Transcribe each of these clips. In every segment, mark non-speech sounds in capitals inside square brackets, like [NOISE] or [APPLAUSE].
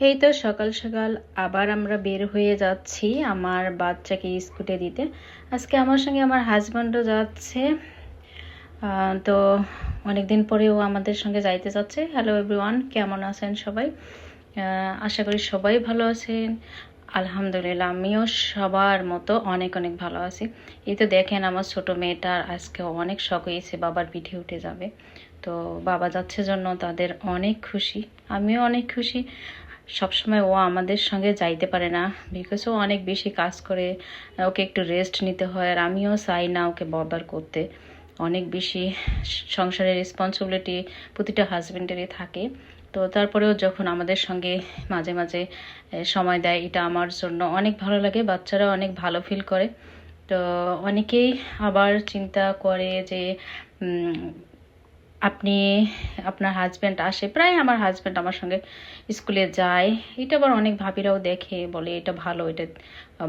এই তো সকাল সকাল আবার আমরা বের হয়ে যাচ্ছি আমার বাচ্চাকে স্কুটে দিতে। আজকে আমার সঙ্গে আমার হাজব্যান্ডও যাচ্ছে। তো অনেকদিন পরেও আমাদের সঙ্গে যাইতে যাচ্ছে। হ্যালো এভরিওয়ান কেমন আছেন সবাই? আশা করি সবাই ভালো আছেন। আলহামদুলিল্লাহ, আমিও সবার মতো অনেক অনেক ভালো আছি। এই তো দেখেন আমার ছোট মেয়েটার আজকে অনেক শখ হয়েছে, বাবার পিঠে উঠে যাবে। তো বাবা যাচ্ছে জন্য তাদের অনেক খুশি, আমিও অনেক খুশি। সবসময় ও আমাদের সঙ্গে যাইতে পারে না। বিকজ ও অনেক বেশি কাজ করে, ওকে একটু রেস্ট নিতে হয় আর আমিও চাই না ওকে বরবার করতে। অনেক বেশি সংসারের রেসপন্সিবিলিটি প্রতিটা হাজব্যান্ডেরই থাকে। তো তারপরেও যখন আমাদের সঙ্গে মাঝে মাঝে সময় দেয়, এটা আমার জন্য অনেক ভালো লাগে বাচ্চারা অনেক ভালো ফিল করে। তো অনেকেই আবার চিন্তা করে যে আপনি, আপনার হাজব্যান্ড আসে, প্রায় আমার হাজব্যান্ড আমার সঙ্গে স্কুলে যায়। এটা আবার অনেক ভাবিরাও দেখে, বলে এটা ভালো, এটা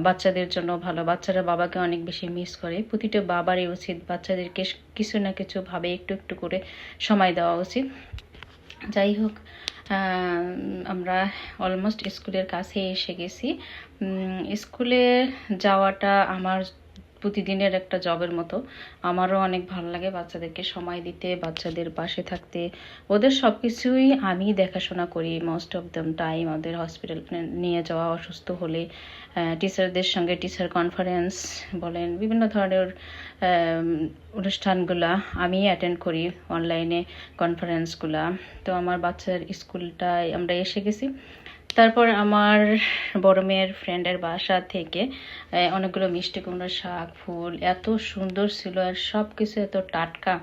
বাচ্চাদের জন্য ভালো। বাচ্চারা বাবাকে অনেক বেশি মিস করে। প্রতিটা বাবারই উচিত বাচ্চাদেরকে কিছু না কিছু ভাবে একটু একটু করে সময় দেওয়া উচিত। যাই হোক আমরা অলমোস্ট স্কুলের কাছে এসে গেছি। স্কুলে যাওয়াটা আমার প্রতিদিনের একটা জবের মতো। আমারও অনেক ভালো লাগে বাচ্চাদেরকে সময় দিতে, বাচ্চাদের পাশে থাকতে। ওদের সব কিছুই আমি দেখাশোনা করি মোস্ট অফ দ্যাম টাইম ওদের হসপিটাল নিয়ে যাওয়া, অসুস্থ হলে টিচারদের সঙ্গে টিচার কনফারেন্স বলেন, বিভিন্ন ধরনের অনুষ্ঠানগুলা আমি অ্যাটেন্ড করি অনলাইনে কনফারেন্সগুলা তো আমার বাচ্চার স্কুলটায় আমরা এসে গেছি। তারপর আমার বড় মেয়ের ফ্রেন্ডের বাসা থেকে অনেকগুলো মিষ্টি কুমড়ো শাক, ফুল, এত সুন্দর ছিল আর সব কিছু এত টাটকা।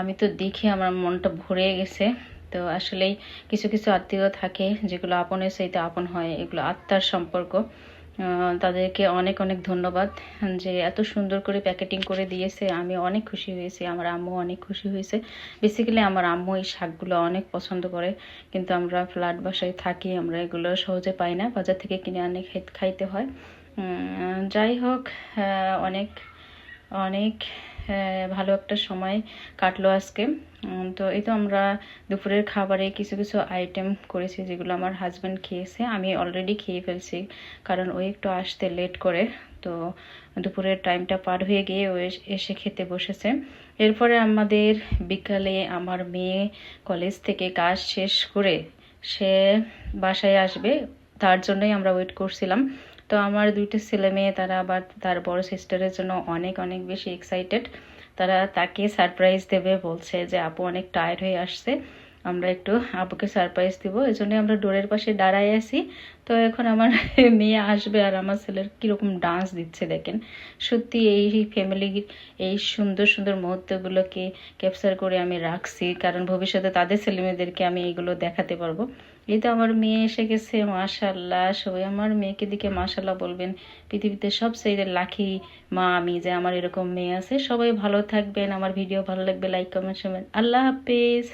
আমি তো দেখে আমার মনটা ভরে গেছে। তো আসলেই কিছু কিছু আত্মীয় থাকে যেগুলো আপনের সাথে আপন হয়, এগুলো আত্মার সম্পর্ক। তাদেরকে অনেক অনেক ধন্যবাদ যে এত সুন্দর করে প্যাকেটিং করে দিয়েছে। আমি অনেক খুশি হয়েছি, আমার আম্মু অনেক খুশি হয়েছে। বেসিক্যালি আমার আম্মু এই শাকগুলো অনেক পছন্দ করে, কিন্তু আমরা ফ্ল্যাট বাসায় থাকি, আমরা এগুলো সহজে পাই না, বাজার থেকে কিনে আনে খাই- খাইতে হয়। যাই হোক অনেক অনেক ভালো একটা সময় কাটলো আজকে। তো এই তো আমরা দুপুরের খাবারে কিছু কিছু আইটেম করেছি যেগুলো আমার হাজব্যান্ড খেয়েছে। আমি অলরেডি খেয়ে ফেলছি, কারণ ও একটু আসতে লেট করে। তো দুপুরের টাইমটা পার হয়ে গিয়ে ও এসে খেতে বসেছে। এরপরে আমাদের বিকালে আমার মেয়ে কলেজ থেকে কাজ শেষ করে সে বাসায় আসবে। তার জন্যই আমরা ওয়েট করছিলাম। তো আমার দুইটা ছেলে মেয়ে, তারা আবার তার বড় সিস্টারের জন্য অনেক অনেক বেশি এক্সাইটেড তারা তাকে সারপ্রাইজ দেবে, বলছে যে, আপু, অনেক টায়ার্ড হয়ে আসছে। আমরা একটু আপুকে সারপ্রাইজ দিব। এই জন্য আমরা ডোরের পাশে দাঁড়ায় আছি। তো এখন আমার [LAUGHS] মেয়ে আসবে আর আমার ছেলের কীরকম ডান্স দিচ্ছে, দেখেন। সত্যি এই ফ্যামিলির এই সুন্দর সুন্দর মুহূর্তগুলোকে ক্যাপচার করে আমি রাখছি। কারণ ভবিষ্যতে তাদের ছেলেমেয়েদেরকে আমি এইগুলো দেখাতে পারব। এই তো আমার মেয়ে এসে গেছে মাশাল্লাহ সবাই আমার মেয়েকে দিকে মাশাল্লাহ বলবেন, পৃথিবীতে সব সাইডের লাখি মা আমি যে আমার এরকম মেয়ে আছে। সবাই ভালো থাকবেন, আমার ভিডিও ভালো লাগবে লাইক কমেন্ট আল্লাহ হাফেজ।